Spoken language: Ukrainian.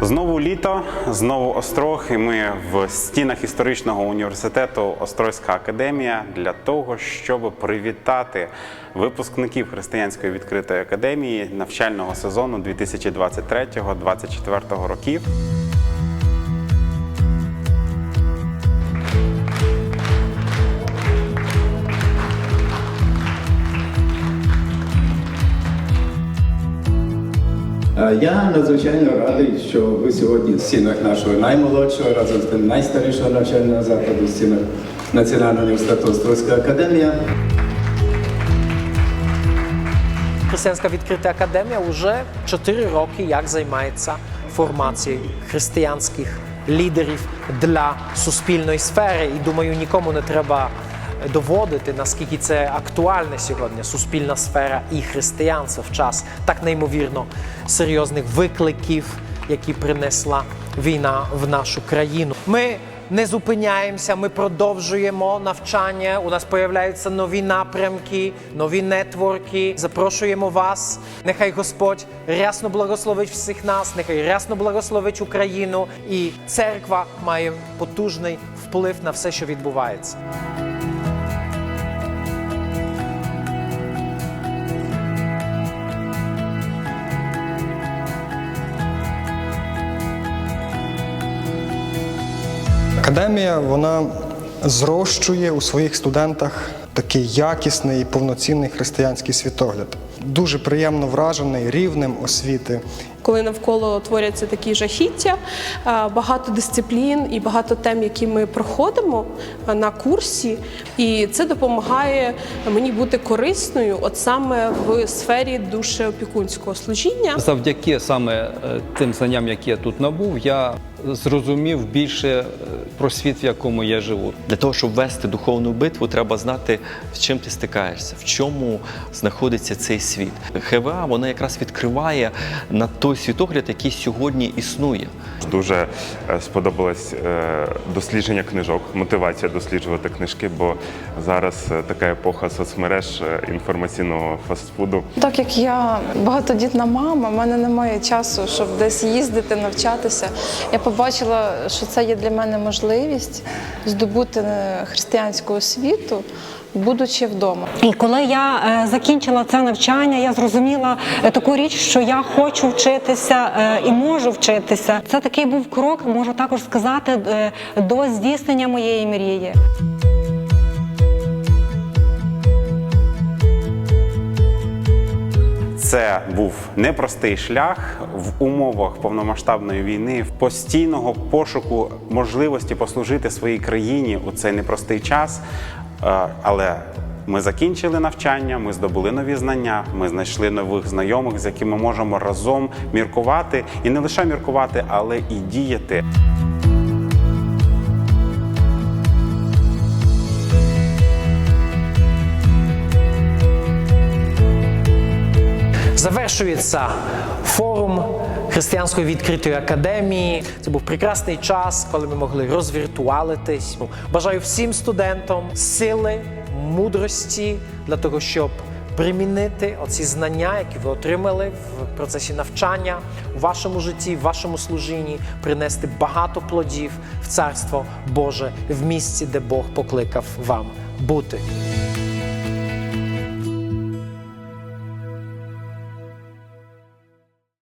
Знову літо, знову Острог, і ми в стінах історичного університету Острозька академія для того, щоб привітати випускників Християнської відкритої академії навчального сезону 2023-2024 років. Я надзвичайно радий, що ви сьогодні в стінах нашого наймолодшого, разом з тим найстарішого навчального закладу в стінах Національного університету Острозька академія. Християнська відкрита академія вже 4 роки як займається формацією християнських лідерів для суспільної сфери. І думаю, нікому не треба доводити, наскільки це актуальне сьогодні суспільна сфера і християнство в час так неймовірно серйозних викликів, які принесла війна в нашу країну. Ми не зупиняємося, ми продовжуємо навчання. У нас появляються нові напрямки, нові нетворки. Запрошуємо вас. Нехай Господь рясно благословить всіх нас, нехай рясно благословить Україну. І церква має потужний вплив на все, що відбувається. Академія вона зрощує у своїх студентах такий якісний і повноцінний християнський світогляд. Дуже приємно вражений рівнем освіти, коли навколо творяться такі жахіття, е, багато дисциплін і багато тем, які ми проходимо е, на курсі, і це допомагає мені бути корисною, от саме в сфері душеопікунського служіння. Завдяки саме е, тим знанням, які я тут набув, я зрозумів більше про світ, в якому я живу. Для того, щоб вести духовну битву, треба знати, з чим ти стикаєшся, в чому знаходиться цей світ. ХВА вона якраз відкриває на той світогляд, який сьогодні існує. Дуже е, сподобалось е, дослідження книжок, мотивація досліджувати книжки, бо зараз е, така епоха соцмереж інформаційного фастфуду. Так як я багатодітна мама, в мене немає часу, щоб десь їздити, навчатися. Я побачила, що це є для мене можливість здобути християнську освіту, будучи вдома. І коли я е, закінчила це навчання, я зрозуміла е, таку річ, що я хочу вчитися е, і можу вчитися. Це такий був крок, можу також сказати, е, до здійснення моєї мрії. Це був непростий шлях в умовах повномасштабної війни, в постійного пошуку можливості послужити своїй країні у цей непростий час. Е, Але ми закінчили навчання, ми здобули нові знання, ми знайшли нових знайомих, з якими можемо разом міркувати і не лише міркувати, але і діяти. Завершується форум Християнської відкритої академії. Це був прекрасний час, коли ми могли розвіртуалитись. Бажаю всім студентам сили, мудрості для того, щоб примінити оці знання, які ви отримали в процесі навчання у вашому житті, в вашому служінні, принести багато плодів в Царство Боже в місці, де Бог покликав вам бути.